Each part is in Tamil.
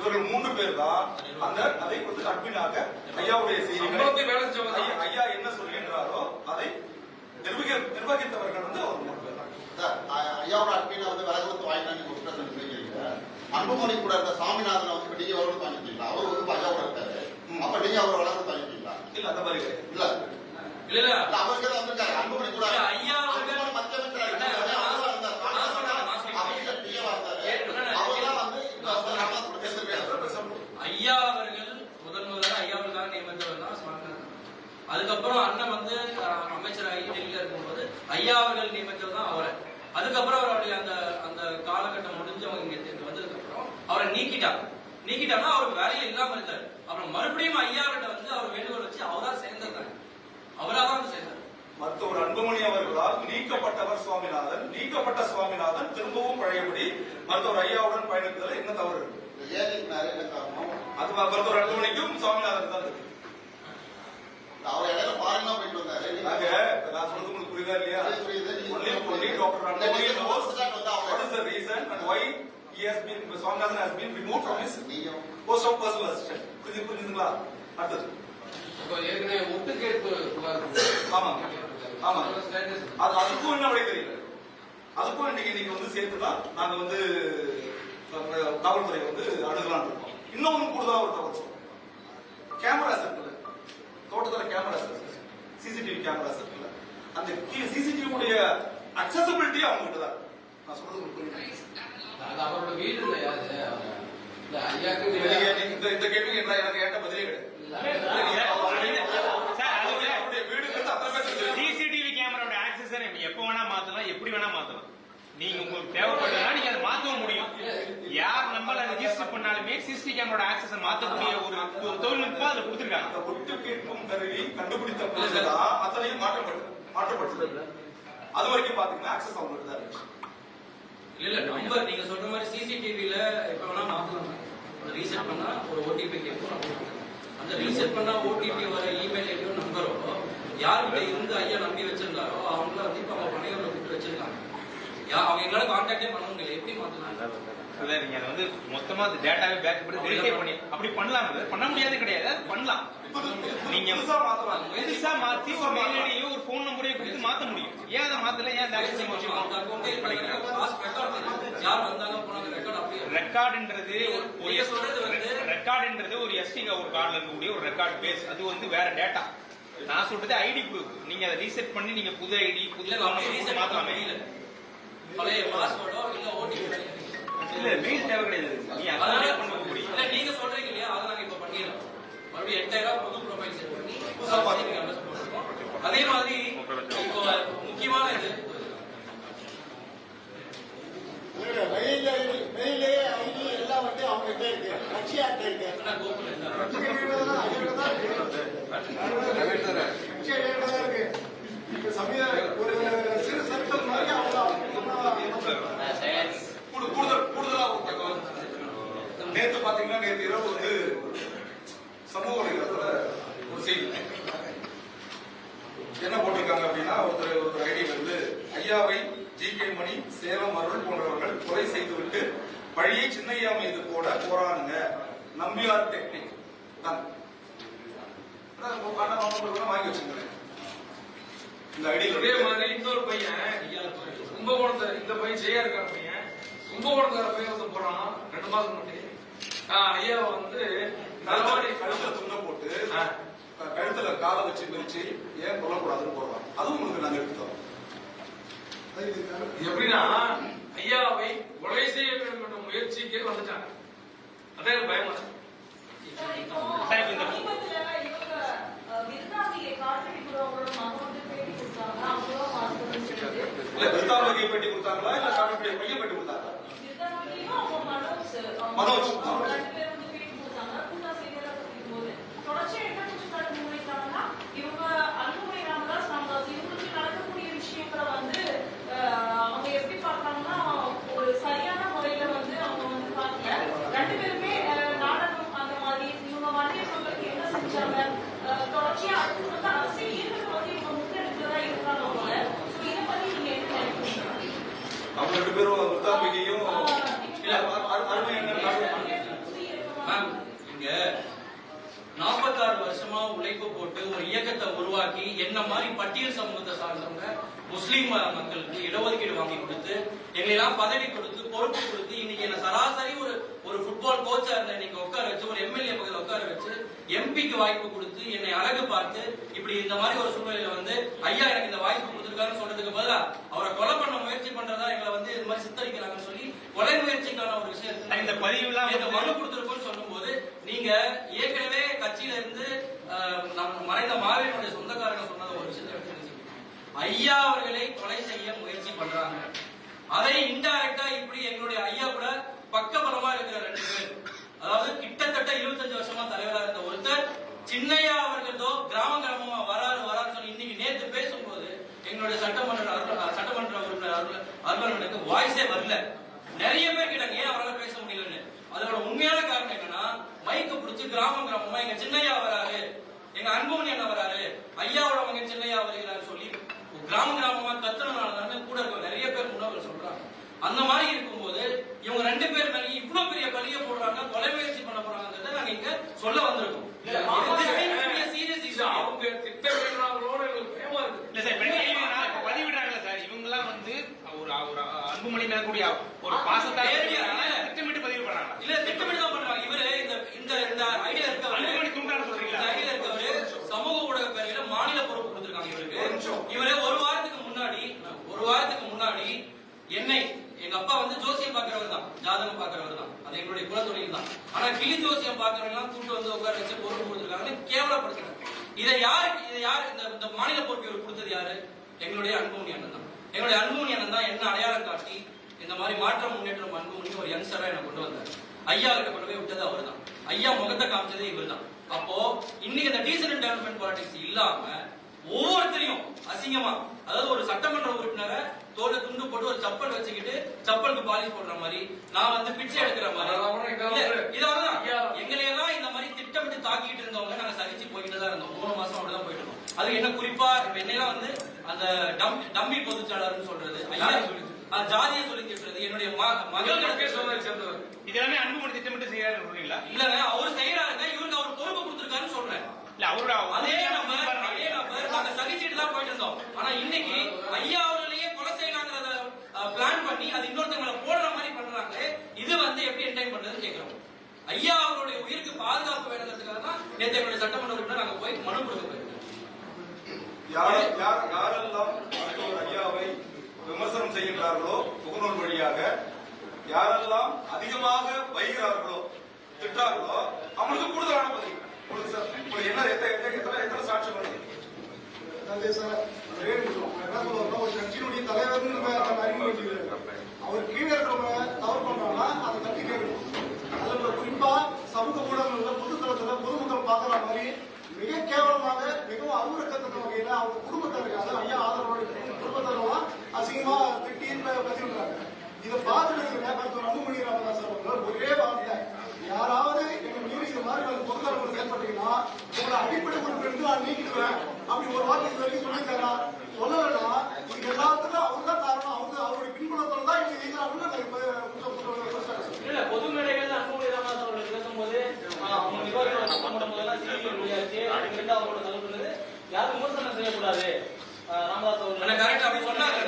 இவர்கள் மூன்று பேர் தான் அந்த அதை வந்து அட்மினாக ஐயாவுடைய செய்திகளை ஐயா- என்ன சொல்கின்றாரோ அதை நிர்வகித்தவர்கள் வந்து அவர் மூணு பேர் தான் ஐயாவோட அட்மினை வந்து விலை கொடுத்து வாங்கிட்டாங்க நீங்க குற்றம் சொல்லிருக்கீங்க. அன்புமணி கூட இருக்க சாமிநாதனை வந்து நீங்க வாங்கிட்டீங்களா அவர் வந்து ஐயாவோட இருக்காரு. அப்ப நீங்க அவர் கொடுத்து வாங்கிட்டீங்களா இல்ல அந்த மாதிரி இல்ல. இல்ல அவருக்கு வந்திருக்காரு. அன்புமணி கூட இல்ல, ஐயா அவர்கள் அன்புமணி மத்திய அமைச்சரா அண்ணா, இருக்காரு. அண்ணா, அவர்தான் இருந்தார். நான் சொல்றேன், நான் சொல்றேன். அமைச்சர் PA வா இருந்தாரு. ஏ, அண்ணா, அவர்தான் வந்து இப்ப வந்து ராமநாத் கூட பேசிருக்காரு. ஐயா அவர்கள் முதன் முதல்ல ஐயாவுக்காக நியமித்தவர் தான் சுவாமிநாதன் அதுக்கப்புறம் அண்ணன் வந்து அமைச்சராகி டெல்லியில இருக்கும்போது ஐயா அவர்கள் நியமித்தவர் தான் அவரை. அதுக்கப்புறம் அவருடைய அந்த அந்த காலகட்டம் முடிஞ்சு அவங்க இங்க இங்க வந்ததுக்கு அப்புறம் அவரை நீக்கிட்டாங்க. நீக்கிட்டாங்கன்னா அவருக்கு வேலையில இல்லாம இருந்தாரு. அப்புறம் மறுபடியும் ஐயா கிட்ட வந்து அவர் வேண்டுகோள் வச்சு அவரா சேர்ந்திருந்தாங்க அவரா தான் வந்து சேர்ந்தார். மருத்துவர் அன்புமணி அவர்களால் நீக்கப்பட்டவர் சுவாமிநாதன் நீக்கப்பட்ட சுவாமிநாதன் திரும்பவும் பழையபடி மருத்துவர் ஐயாவுடன் பயணிப்பதில் என்ன தவறு? இருக்கு ஏன் காரணம்? அது மருத்துவர் அன்புமணிக்கும் சுவாமிநாதன் தான் இருக்கு. அவர் இடையில தான் போயிட்டு வந்தாரு. நான் சொல்றது உங்களுக்கு புரியுதா இல்லையா? புரியுது, வந்து அவர் what is the reason and why he has been Swaminathan has been removed from his post of personal assistant. புரியுது புரியுதுங்களா அடுத்தது. இப்போ ஏற்கனவே ஒட்டு கேட்பு ஆமா ஆமா அது அதுக்கும் என்ன விடை தெரியல. அதுக்கும் இன்னைக்கு இன்னைக்கு வந்து சேர்த்துதான் நாங்க வந்து காவல்துறை வந்து அணுகலாம் இருக்கோம். இன்னொன்னு கூடுதலா ஒரு தகவல் சொல்றோம் அந்த சிசிடிவி உடைய அக்சசபிலிட்டி அவங்க கிட்ட தான். நான் சொல்றது அது அவரோட வீடு இல்லையா? அது இந்த இந்த கேள்விக்கு என்ன எனக்கு கேட்ட பதிலே கிடையாது. சிசிடிவி கேமராவோட ஆக்சஸ் எப்ப வேணா மாத்தலாம் எப்படி வேணா மாத்தலாம். நீங்க உங்களுக்கு தேவைப்படுதுன்னா நீங்க அதை மாத்தவும் முடியும். யார் நம்மள ரெஜிஸ்டர் பண்ணாலுமே சிசிடிவி கேமராவோட ஆக்சஸ் மாத்தக்கூடிய ஒரு தொழில்நுட்பம் அதுல கொடுத்துருக்காங்க. கேட்கும் கருவி கண்டுபிடித்த பிறகுதான் அத்தனையும் மாற்றப்பட்டது மாற்றப்பட்டது அது வரைக்கும் பாத்தீங்கன்னா ஆக்சஸ் அவங்களுக்கு தான் இருந்துச்சு. இல்ல இல்ல நம்பர் நீங்க சொல்ற மாதிரி சிசிடிவில எப்ப வேணா மாத்தலாம். அதை ரீசெட் பண்ணா ஒரு ஓடிபி கேட்கும் நம்ம கொடுக்கலாம். அந்த ரீசெட் பண்ணா ஓடிபி வர இமெயில் ஐடியோ நம்பரோ யார்கிட்ட இருந்து ஐயா நம்பி வச்சிருந்தாரோ அவங்கள வந்து இப்ப அவங்க பணியோட கூப்பிட்டு வச்சிருக்காங்க. யா- அவங்க எங்களால கான்டாக்டே பண்ண முடியல. எப்படி மாத்தலாம்? இல்ல நீங்க அதை வந்து மொத்தமா அந்த டேட்டாவே பேக் பண்ணி டெலிட்டே பண்ணி அப்படி பண்ணலாம். பண்ண முடியாது கிடையாது. அது பண்ணலாம். நீங்க புதுசா மாத்தி ஒரு மெயில் ஐடியோ ஒரு போன் நம்பரையோ கொடுத்து மாத்த முடியும். ஏன் அதை மாத்தல? ஏன் அப்படியே இருக்கு. ரெக்கார்டுன்றது ஒரு ரெக்கார்டுன்றது ஒரு எஸ்டி ஒரு கார்டுல இருக்கக்கூடிய ஒரு ரெக்கார்ட் பேஸ் அது வந்து வேற டேட்டா நான் சொல்றது ஐடி ப்ரூஃப் நீங்க அதை ரீசெட் பண்ணி நீங்க புது ஐடி புது மாத்தலாமே. பழைய பாஸ்வேர்டோ இல்ல ஓடிபி இல்ல மெயில் தேவை கிடையாது நீ அதனால பண்ண முடியும். இல்ல நீங்க சொல்றீங்க இல்லையா? அதை நாங்க இப்ப பண்ணிடலாம் மறுபடியும் என்டையரா புது ப்ரொஃபைல் செட் பண்ணி புதுசா பாத்தீங்க அதே மாதிரி இப்போ முக்கியமான இது மெயில் ஐடி மெயில் ஐடி எல்லாம் வந்து அவங்க கிட்ட இருக்கு கட்சியார்ட்ட இருக்கு என்ன கோகுல் என்ன? கட்சி ஐடியோட தான் ஐடியோட தான் இருக்கு கட்சி ஐடியோட தான் இருக்கு இப்ப சமீப ஒரு சிறு சர்க்கிள் மாதிரி அவங்க கூடு- கூடுதல் கூடுதலா ஒரு தகவல் நேத்து பாத்தீங்கன்னா நேத்து இரவு வந்து சமூக வலைதளத்துல ஒரு செய்தி. என்ன போட்டிருக்காங்க அப்படின்னா ஒருத்தர் ஒருத்தர் ஐடி வந்து ஐயாவை ஜி கே மணி சேலம் அருள் போன்றவர்கள் கொலை செய்துவிட்டு பழியை சின்னையா மீது போட போறானுங்க. நம்பியார் டெக்னிக். தான். வாங்கி வச்சுக்கிறேன் இந்த ஐடி இதே மாதிரி இன்னொரு பையன் கும்பகோணத்தை இந்த பையன் ஜெயா இருக்கான பையன். கும்பகோணத்துல பையன் வந்து போறான் ரெண்டு மாசம் முன்னாடி. ஐயா வந்து கழுத்துல கழுத்துல துண்ட போட்டு. கழுத்துல காலை வச்சு மிதிச்சு ஏன் கொல்லக்கூடாதுன்னு போடுறாங்க அதுவும் உங்களுக்கு நாங்க எடுத்து தரோம். கைது எப்படின்னா ஐயாவை கொலை செய்ய வேண்டும் என்ற முயற்சிக்கே வந்துட்டாங்க. எனக்கு பயமா விருத்தாவளை பெட்டி கொடுத்தாங்களா? இல்ல காட்டுடைய பையன் பெட்டி கொடுத்தாங்களா? மனோஜ் அவங்க மனோஜ். அவங்க ரெண்டு பேரும் வந்து பேட்டி கொடுத்தாங்க கூட்டா செய்தியில போது தொடர்ச்சியா என்ன குற்றச்சாட்டு முன்வைக்கிறாங்கன்னா இவங்க அன்புமணி ராமதாஸ் ராமதாஸ் இவங்களுக்கு நடக்கக்கூடிய விஷயங்களை வந்து அஹ், அவங்க எப்படி பார்க்கறாங்கன்னா ஒரு சரியான முறையில வந்து அவங்க வந்து பார்க்கல ரெண்டு பேருமே அஹ், நாடகம் அந்த மாதிரி இவங்க வண்டிய மக்களுக்கு என்ன செஞ்சாங்க அஹ், தொடர்ச்சியா அடுத்து வந்து அரசியல் ஈர்ப்பு வந்து இவங்க முன்னெடுக்கிறதா இருக்காங்க அவங்க So, இதை பத்தி நீங்க என்ன நினைக்கிறீங்க அவங்க ரெண்டு பேரும் விருத்தாம்பிகையும் இல்ல அரு- அரு- அருமை என்ன இங்க நாற்பத்தாறு வருஷமா உழைப்பு போட்டு ஒரு இயக்கத்தை உருவாக்கி என்ன மாதிரி பட்டியல் சமூகத்தை சார்ந்தவங்க முஸ்லீம் மக்களுக்கு இடஒதுக்கீடு வாங்கி கொடுத்து எல்லாம் பதவி கொடுத்து பொறுப்பு கொடுத்து இன்னைக்கு என்ன சராசரி ஒரு ஒரு ஃபுட்பால் கோச்சா இருந்த இன்னைக்கு உட்கார வச்சு ஒரு எம்எல்ஏ பக்கத்துல உட்கார வச்சு எம்பிக்கு வாய்ப்பு கொடுத்து என்னை அழகு பார்த்து இப்படி இந்த மாதிரி ஒரு சூழ்நிலையில வந்து ஐயா எனக்கு இந்த வாய்ப்பு கொடுத்துருக்காருன்னு சொல்றதுக்கு பதிலா அவரை கொலை பண்ண முயற்சி பண்றதா எங்களை வந்து இது மாதிரி சித்தரிக்கிறாங்கன்னு சொல்லி கொலை முயற்சிக்கான ஒரு விஷயம். இந்த பதிவுலாம் இந்த மனு கொடுத்திருக்கோம்னு சொல்லும்போது நீங்க ஏற்கனவே கட்சியில இருந்து அஹ், நம்ம மறைந்த மாவீரனுடைய சொந்தக்காரங்க சொன்னது ஒரு விஷயத்தை எடுத்து வச்சுக்கோங்க. ஐயா அவர்களை கொலை செய்ய முயற்சி பண்றாங்க அதை இன்டைரக்டா இப்படி எங்களுடைய ஐயா கூட பக்கபலமா இருக்கிற ரெண்டு பேர். அதாவது கிட்டத்தட்ட 25 வருஷமா தலைவரா இருந்த ஒருத்தர் சின்னையா அவர்களோ கிராம கிராமமா வராரு வரான்னு சொல்லி இன்னைக்கு நேத்து பேசும்போது எங்களுடைய சட்டமன்ற சட்டமன்ற உறுப்பினர் அருள் வாய்ஸே வரல. நிறைய பேர் கிட்ட ஏன் அவரால் பேச முடியலன்னு? அதோட உண்மையான காரணம் என்னன்னா மைக்க பிடிச்சி கிராமம் கிராமமா எங்க சின்னையா வராரு எங்க அன்புமணி என்ன வராரு ஐயாவோட மகன் சின்னையா வருகிறாரு சொல்லி கிராம கிராமமா கத்துறதுனால கூட இருக்க நிறைய அந்த மாதிரி இருக்கும்போது இவங்க ரெண்டு பேர் மேலே இவ்வளவு பெரிய பழிய போடுறாங்க கொலை முயற்சி பண்ண போறாங்கிறத நாங்க இங்க சொல்ல வந்திருக்கோம். அவங்க திட்டமிடுறாங்களோட எங்களுக்கு பயமா இருக்கு. சார் இவங்க எல்லாம் வந்து ஒரு அன்புமணி கூடிய ஒரு பாசத்தால் நேரடியா இல்ல. திட்டமிட்டு பதிவு பண்றாங்க இல்ல திட்டமிட்டு தான் பண்றாங்க இவரு இந்த இந்த இந்த ஐடியா இருக்கவரு அன்புமணி தூண்டான்னு சொல்றீங்களா? இந்த ஐடியா இருக்கவரு சமூக ஊடக பேரையில மாநில பொறுப்பு கொடுத்திருக்காங்க இவருக்கு இவரு ஒரு வாரத்துக்கு முன்னாடி ஒரு வாரத்துக்கு முன்னாடி என்னை எங்க அப்பா வந்து ஜோசியம் பாக்குறவர் தான் ஜாதகம் பாக்குறவர் தான் அது எங்களுடைய குலத்தொழில் தான் ஆனா கிளி ஜோசியம் பாக்குறவங்க எல்லாம் கூட்டு வந்து உட்கார வச்சு பொறுப்பு கொடுத்திருக்காங்கன்னு கேவலப்படுத்துறாங்க இதை யாரு இதை யாரு இந்த இந்த மாநில பொறுப்பு இவர் கொடுத்தது யாரு எங்களுடைய அன்புமணி அண்ணன் தான் எங்களுடைய அன்புமணி அண்ணன் தான் என்ன அடையாளம் காட்டி இந்த மாதிரி மாற்றம் முன்னேற்றம் அன்புமணி ஒரு யங்ஸ்டரா என்ன கொண்டு வந்தார். ஐயா கிட்ட கொண்டு போய் விட்டது அவர் தான் ஐயா முகத்தை காமிச்சதே இவர் தான் அப்போ இன்னைக்கு இந்த டீசன்ட் டெவலப்மெண்ட் பாலிடிக்ஸ் இல்லாம ஒவ்வொருத்தரையும் அசிங்கமா அதாவது ஒரு சட்டமன்ற உறுப்பினரை தோலை துண்டு போட்டு ஒரு சப்பல் வச்சுக்கிட்டு சப்பலுக்கு பாலிஷ் போடுற மாதிரி நான் வந்து பிச்சை எடுக்கிற மாதிரி. அதெல்லாம் இங்க இல்ல, வந்து- இது அவ்வளவுதான். ஐயா. எங்களை எல்லாம் இந்த மாதிரி திட்டமிட்டு தாக்கிட்டு இருந்தவங்க நாங்க சகிச்சு போயிட்டு தான் இருந்தோம். மூணு மாசம் அப்படிதான் போயிட்டு அது என்ன குறிப்பா இப்ப என்னையெல்லாம் வந்து அந்த டம்- டம்மி பொதுச்சாளர்னு சொல்றது ஜாதியை சொல்லி திட்டுறது என்னுடைய மகள் சேர்ந்தவர். இது எல்லாமே அன்புமணி திட்டமிட்டு செய்யறாரு சொல்றீங்களா? இல்லங்க அவர் செய்யறாருங்க இவருக்கு அவர் பொறுப்பு கொடுத்திருக்காருன்னு சொல்றேன். இல்ல அவரோட அதே நபர் அதே நபர் நாங்க சகிச்சுட்டு தான் போயிட்டு இருந்தோம். ஆனா இன்னைக்கு ஐயா அவர்களையே கொலை செய்யலாங்கிறத பிளான் பண்ணி அது இன்னொருத்தவங்களை போடுற மாதிரி பண்றாங்க. இது வந்து எப்படி என்டைன் பண்றதுன்னு கேக்குறோம். ஐயா அவருடைய உயிருக்கு பாதுகாப்பு வேணுங்கிறதுக்காக தான் நேற்று எங்களுடைய சட்டமன்ற உறுப்பினர் நாங்க போய் மனு கொடுக்க யார் யார் யாரெல்லாம் மருத்துவர் ஐயாவை விமர்சனம் செய்கின்றார்களோ முகநூல் வழியாக யாரெல்லாம் அதிகமாக வைகிறார்களோ திட்டார்களோ அவங்களுக்கு கூடுதலான பதில் உங்களுக்கு என்ன எத்தனை எத்தனை எத்தனை எத்தனை சாட்சி வருது ஒரு கட்சியினுடைய தலைவர்னு நம்ம நம்ம அறிமுகப்படுத்திக்கிறாரு. அவர் கீழே இருக்கிறவங்க தவறு பண்றாங்கன்னா அதை தட்டி கேட்கணும் அதுல குறிப்பா சமூக ஊடகங்கள்ல பொதுத்தளத்துல பொதுமக்கள் பாக்குற மாதிரி மிக கேவலமாக மிகவும் அருவருக்கத்தக்க வகையில அவங்க குடும்பத்தார்கள் அதாவது ஐயா ஆதரவோட குடும்பத்தாரெல்லாம் அசிங்கமா திட்டி பதிவிடுறாங்க இதை பார்த்துட்டு மருத்துவர் அன்புமணி ராமதாஸ் அவர்கள் ஒரே வார்த்தை. யாராவது எங்க மீறி இந்த மாதிரி நாங்க பொதுத்தளத்தில் செயல்பட்டீங்கன்னா உங்களை அடிப்படை உறுப்பிலிருந்து நான் நீக்கிடுவேன். அப்படி ஒரு வார்த்தை இது வரைக்கும் சொல்லியிருக்காரா? சொல்லலைன்னா இது எல்லாத்துக்கும் அவர் தான் காரணம். அவங்க அவருடைய பின்புலத்தில் தான் நான் குற்றம் குற்றம் இல்ல பொது அன்புமணி ராமதாஸ் அவர்கள் பேசும்போது ஆஹ், அவங்க நிர்வாகிகளோட முடியாது. அப்படிங்கிறது அவரோட தலைவர் யாரும் விமர்சனம் செய்யக்கூடாது. ஆஹ், ராமதாஸ் அவர்கள் கரெக்ட் அப்படி சொன்னாங்க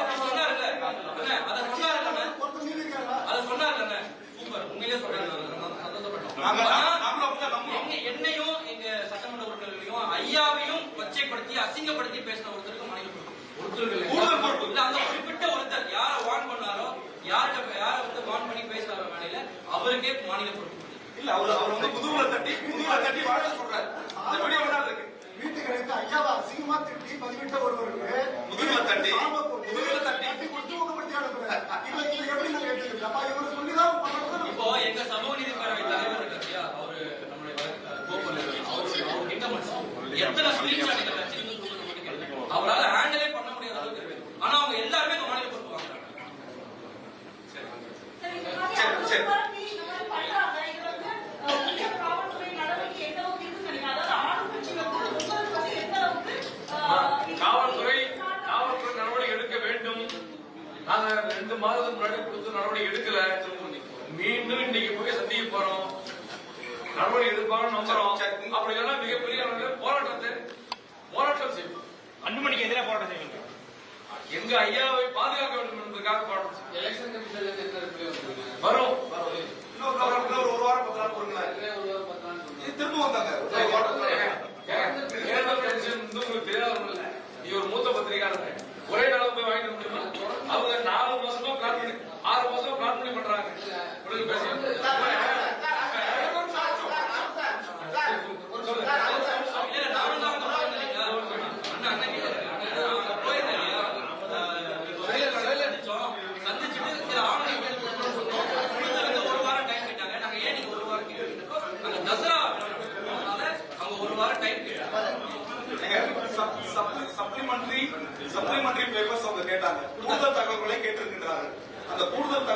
அப்படி சொன்னார்ல அண்ணே, அதை சொன்னார்ல ஒருத்தர் மீறி இருக்காரா அதை சொன்னார்ல சூப்பர் உண்மையிலே சொல்றேன் ரொம்ப சந்தோஷப்பட்டோம் நாங்க- ஆனா, நாங்களும் அப்படிதான் நம்புறோம். எங்க- என்னையும் எங்க சட்டமன்ற உறுப்பினர்களையும் ஐயாவையும் கொச்சைப்படுத்தி அசிங்கப்படுத்தி பேசின ஒரு மாநில பொறுப்பு இல்ல அவர் அவர் வந்து முதுகுல தட்டி முதுகுல தட்டி வாழ்த்து சொல்றாரு. இருக்கு வீட்டுக்கு அழைத்து ஐயாவை அசிங்கமா திட்டி பதிவிட்ட ஒருவருக்கு முதுகுல தட்டி, சாப போட்டு, முதுகுல தட்டி. தட்டி கொடுத்து ஊக்கப்படுத்தி அனுப்புறேன். இதை இதை எப்படி நாங்க எடுத்துக்கிறது? அப்ப இவரு சொல்லிதான் பண்ணணும் இப்போ எங்க சமூக நீதி பேரவை தலைவர் இருக்காரு இல்லையா? அவரு நம்மளுடைய வ- கோபால் அவரு அவர் என்ன மனுஷன் எத்தனை ஸ்கிரீன்ஷாட் எங்க கட்சியிலிருந்து கொடுக்கணும் மட்டும் கேளுங்க. அவரால ஹேண்டிலே பண்ண முடியாத அளவுக்கு இருக்கு. ஆனா அவங்க எல்லாருமே இந்த மாநில பொறுப்பு வாங்குறாங்க. சரி, சரி, அவங்க சரி. பார்த்து இந்த மாதிரி பண்றாங்க. இது வந்து, அஹ், உரிய காவல்துறை நடவடிக்கை எந்த அளவுக்கு இருக்குன்னு நினைக்கிறீங்க? அதாவது ஆளுங்கட்சி வந்து உங்களுக்கு வந்து எந்த அளவுக்கு, அஹ், இது- காவல்துறை காவல்துறை நடவடிக்கை எடுக்க வேண்டும் நாங்க ரெண்டு மாதத்துக்கு முன்னாடி கொடுத்து நடவடிக்கை எடுக்கல மீண்டும் இன்னைக்கு போய் சந்திக்க போறோம். நடவடிக்கை எடுப்பாங்கன்னு நம்புறோம். அப்படி இல்லைன்னா மிகப்பெரிய அளவுல போராட்டத்தை போராட்டம் செய்வோம். அன்புமணிக்கு எதிராக போராட்டம் செய்வீங்க எங்க ஐயாவை பாதுகாக்க வேண்டும் என்பதற்காக போராட்டம் எலெக்ஷன் இருந்து வரும். இன்னொரு ஒரு வாரம் பத்து நாள் இது திரும்ப வந்தாங்க. கமிஷன் உங்களுக்கு தெரியாதவங்க நீ ஒரு மூத்த பத்திரிகையாளர். ஒரே நாள் போய் வாங்கிட்டு முடியுமா அவங்க நாலு மாசமா சப்ளிமெண்டரி பேப்பர்ஸ் அவங்க கேட்டாங்க. கூடுதல் தகவல்களை கேட்டிருக்கின்றார்கள். அந்த கூடுதல்